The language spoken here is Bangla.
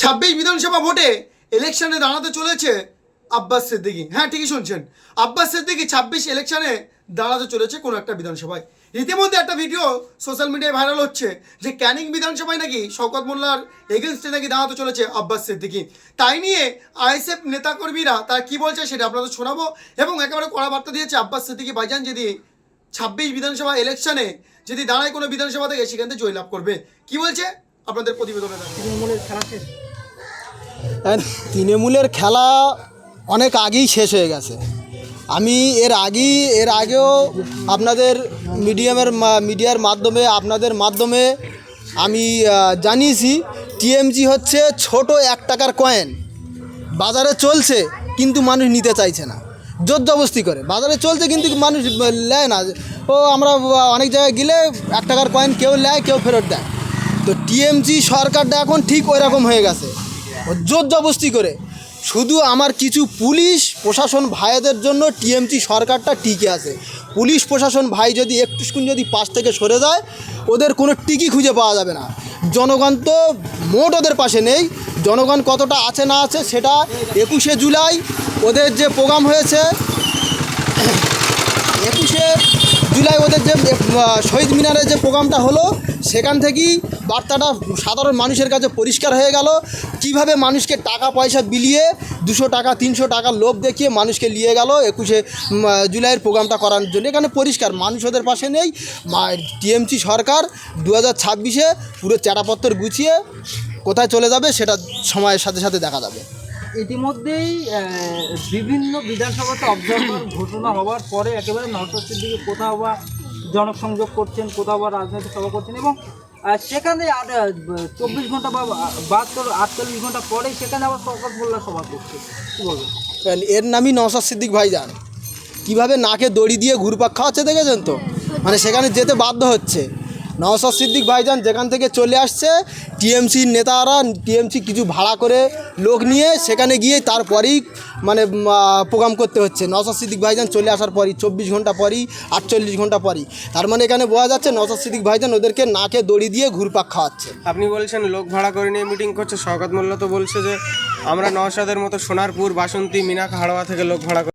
ছাব্বিশ বিধানসভা ভোটে ইলেকশনে দাঁড়াতে চলেছে আব্বাস সিদ্দিকি। হ্যাঁ ঠিকই শুনছেন। আব্বাস সিদ্দিকি ছাব্বিশ ইলেকশনে দাঁড়াতে চলেছে কোনো একটা বিধানসভায়। ইতিমধ্যে একটা ভিডিও সোশ্যাল মিডিয়ায় ভাইরাল হচ্ছে যে ক্যানিং বিধানসভায় নাকি শওকত মোল্লার এগেনস্টে নাকি দাঁড়াতে চলেছে আব্বাস সিদ্দিকি। তাই নিয়ে আইএসএফ নেতাকর্মীরা তারা কি বলছে সেটা আপনাদের শোনাবো এবং একেবারে কড়া বার্তা দিয়েছে আব্বাস সিদ্দিকি ভাইজান, যদি ছাব্বিশ বিধানসভা ইলেকশনে যদি দাঁড়ায় কোনো বিধানসভা থেকে সেখান থেকে জয়লাভ করবে। কি বলছে? আপনাদের প্রতিবেদনে তৃণমূলের খেলা শেষ তৃণমূলের খেলা অনেক আগেই শেষ হয়ে গেছে আমি এর আগেই এর আগেও আপনাদের মিডিয়ামের মা- মিডিয়ার মাধ্যমে আপনাদের মাধ্যমে আমি জানিয়েছি টিএমজি হচ্ছে ছোট এক টাকার কয়েন বাজারে চলছে কিন্তু মানুষ নিতে চাইছে না জোর জবস্তি করে বাজারে চলছে কিন্তু মানুষ নেয় না ও আমরা অনেক জায়গায় গেলে এক টাকার কয়েন কেউ নেয় কেউ ফেরত দেয় তো টিএমজি সরকারটা এখন ঠিক ওই রকম হয়ে গেছে। জোর জবস্তি করে। শুধু আমার কিছু পুলিশ প্রশাসন ভাইদের জন্য টিএমজি সরকারটা টিকে আছে। পুলিশ প্রশাসন ভাই যদি একটুকুন যদি পাশ থেকে সরে যায়, ওদের কোনো টিকি খুঁজে পাওয়া যাবে না। জনগণ তো মোট ওদের পাশে নেই। জনগণ কতটা আছে না আছে সেটা একুশে জুলাই ওদের যে প্রোগ্রাম হয়েছে, একুশে জুলাই ওদের যে শহীদ মিনারের যে প্রোগ্রামটা হলো সেখান থেকেই বার্তাটা সাধারণ মানুষের কাছে পরিষ্কার হয়ে গেল। কীভাবে মানুষকে টাকা পয়সা বিলিয়ে দুশো টাকা, তিনশো টাকা লোভ দেখিয়ে মানুষকে নিয়ে গেল একুশে জুলাইয়ের প্রোগ্রামটা করার জন্য। এখানে পরিষ্কার, মানুষ ওদের পাশে নেই। টিএমসি সরকার দু হাজার ছাব্বিশে পুরো চ্যাটাপত্তর গুছিয়ে কোথায় চলে যাবে সেটা সময়ের সাথে সাথে দেখা যাবে। ইতিমধ্যেই বিভিন্ন বিধানসভাতে অবজারভার ঘোষণা হওয়ার পরে একেবারে নর্থওয়েস্টের দিকে কোথাও বা জনসংযোগ করছেন, কোথাও বা রাজনৈতিক সভা করছেন এবং সেখানে আর চব্বিশ ঘণ্টা বা বাহাত্তর, আটচল্লিশ ঘণ্টা পরে সেখানে আবার সরকার মোল্লা সভা করছে। কী বলবেন? এর নামই নওশাদ সিদ্দিক ভাইজান। কীভাবে নাকে দড়ি দিয়ে ঘুরপাক খাওয়াচ্ছে দেখেছেন তো? মানে সেখানে যেতে বাধ্য হচ্ছে। নওসাদ সিদ্দিক ভাইজান যেখান থেকে চলে আসছে টিএমসির নেতারা, টিএমসি কিছু ভাড়া করে লোক নিয়ে সেখানে গিয়ে তারপরেই মানে প্রোগ্রাম করতে হচ্ছে। নওসাদ সিদ্দিক ভাইজান চলে আসার পরই, চব্বিশ ঘণ্টা পরই, আটচল্লিশ ঘণ্টা পরই। তার মানে এখানে বোঝা যাচ্ছে নওসাদ সিদ্দিক ভাইজান ওদেরকে নাকে দড়ি দিয়ে ঘুরপাক খাওয়াচ্ছে। আপনি বলছেন লোক ভাড়া করে নিয়ে মিটিং করছে, শওকত মোল্লা তো বলছে যে, আমরা নওশাদের মতো সোনারপুর, বাসন্তী, মিনাকা হাড়োয়া থেকে লোক ভাড়া